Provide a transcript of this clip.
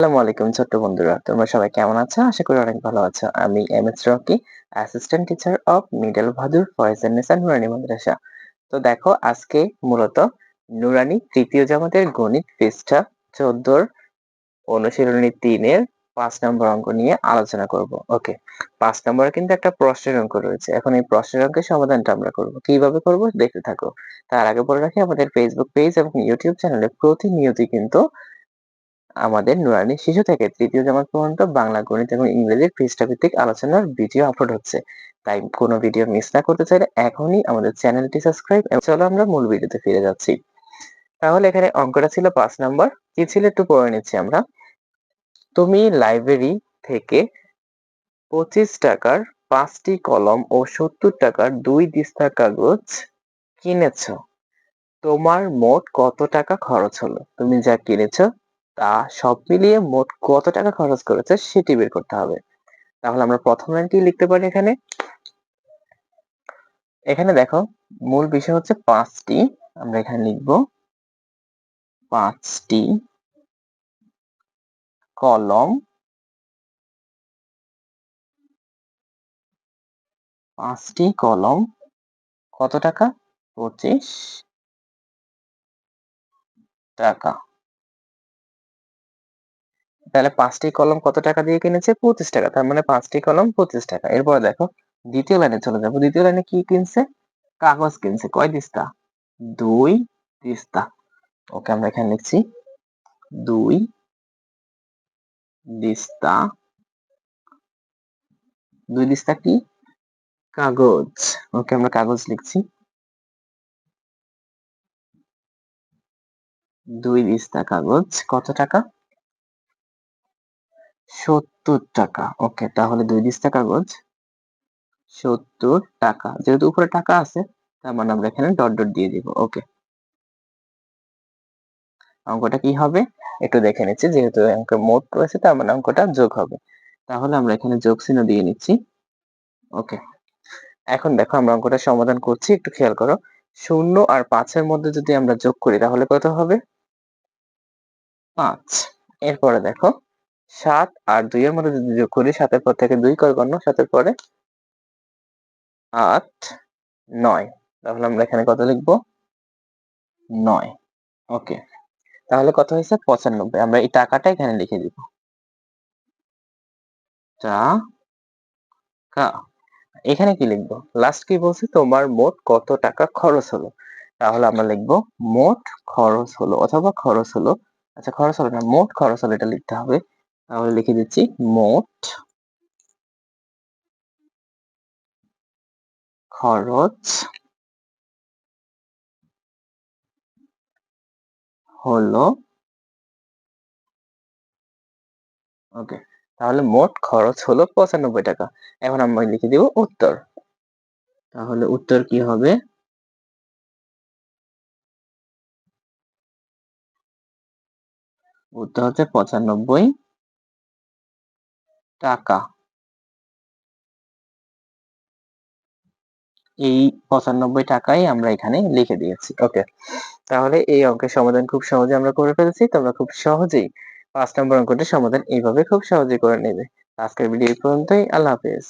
আসসালামু আলাইকুম ছোট্ট বন্ধুরা, তোমরা সবাই কেমন আছো? আশা করি অনেক ভালো আছো। আমি M S Rocky assistant teacher of middle Bhadur Nurani Madrasa তো দেখো, আজকে মূলত নুরানি তৃতীয় জামাতের গণিত পৃষ্ঠা চোদ্দোর অনুশীলনী তিনের পাঁচ নম্বর অঙ্ক নিয়ে আলোচনা করব ওকে পাঁচ নম্বরে কিন্তু একটা প্রশ্নের অঙ্ক রয়েছে। এখন এই প্রশ্নের অঙ্কের সমাধানটা আমরা করব। কীভাবে করব? দেখতে থাকো। তার আগে বলে রাখি, আমাদের ফেসবুক পেজ এবং ইউটিউব চ্যানেলে প্রতিনিয়তই কিন্তু আমাদের নুরানি শিশু থেকে তৃতীয় জামাত পর্যন্ত বাংলা গণিত এবং ইংরেজির পৃষ্ঠাভিত্তিক আলোচনার ভিডিও আপলোড হচ্ছে। তাই কোনো ভিডিও মিস না করতে চাইলে এখনই আমাদের চ্যানেলটি সাবস্ক্রাইব চলো আমরা মূল ভিডিওতে ফিরে যাচ্ছি। তাহলে এখানে অঙ্কটা ছিল পাঁচ নম্বর। কি ছিল একটু পড়ে নিচ্ছি আমরা। তুমি লাইব্রেরি থেকে পঁচিশ টাকার পাঁচটি কলম ও সত্তর টাকার দুই দিস্তা কাগজ কিনেছ। তোমার মোট কত টাকা খরচ হলো? তুমি যা কিনেছো তা সব মিলিয়ে মোট কত টাকা খরচ করেছে সেটি বের করতে হবে। তাহলে আমরা প্রথম লাইনটি লিখতে পারি এখানে? এখানে দেখো, মূল বিষয় হচ্ছে পাঁচটি। আমরা এখানে লিখব পাঁচটি কলম পাঁচটি কলম, কত টাকা? পঁচিশ টাকা। তাহলে পাঁচটি কলম কত টাকা দিয়ে কিনেছে? পঁচিশ টাকা। তার মানে পাঁচটি কলম পঁচিশ টাকা। এরপর দেখো, দ্বিতীয় লাইনে চলে যাব। দ্বিতীয় লাইনে কি কিনছে? কাগজ কিনছে। কয় দিস্তা দুই দিস্তা ওকে, আমরা এখানে লিখছি, দুই দিস্তা দুই দিস্তা কি? কাগজ। ওকে, আমরা কাগজ লিখছি। দুই দিস্তা কাগজ। কত টাকা? সত্তর টাকা। ওকে, তাহলে দুই দিস্তা কাগজ সত্তর টাকা। যেহেতু উপরে টাকা আছে, তার মানে আমরা এখানে ডট ডট দিয়ে দিব। ওকে। অঙ্কটা কি হবে? একটু দেখে নিচ্ছি, যেহেতু অঙ্ক মোট রয়েছে, তার মানে অঙ্কটা যোগ হবে। তাহলে আমরা এখানে যোগ চিহ্ন দিয়ে নিচ্ছি। ওকে। এখন দেখো, আমরা অঙ্কটা সমাধান করছি। একটু খেয়াল করো, শূন্য আর পাঁচের মধ্যে যদি আমরা যোগ করি, তাহলে কত হবে? পাঁচ। এরপরে দেখো সাত আর দুই এর মধ্যে যদি যোগ করি, সাতের পর থেকে দুই কয় গণ্য, সাতের পরে আট, নয়। তাহলে আমরা এখানে কত লিখব? নয়। ওকে। তাহলে কত হয়েছে? পঁচানব্বই। আমরা এই টাকাটা এখানে লিখে দিব। টাকা। এখানে কি লিখব? লাস্ট কি বলছে? তোমার মোট কত টাকা খরচ হলো? তাহলে আমরা লিখব, মোট খরচ হলো, অথবা খরচ হলো আচ্ছা খরচ হলো না, মোট খরচ হলো এটা লিখতে হবে। তাহলে লিখে দিচ্ছি মোট খরচ হলো, ওকে, তাহলে মোট খরচ হলো পঁচানব্বই টাকা। এখন আমরা লিখে দিব উত্তর। তাহলে উত্তর কি হবে? উত্তর হচ্ছে পঁচানব্বই টাকা। এই পঁচানব্বই টাকাই আমরা এখানে লিখে দিয়েছি ওকে তাহলে এই অঙ্কের সমাধান খুব সহজে আমরা করে ফেলেছি, তোমরা খুব সহজেই পাঁচ নম্বর অঙ্কটির সমাধান এইভাবে খুব সহজে করে নেবে। আজকের ভিডিও পর্যন্তই, আল্লাহ হাফেজ।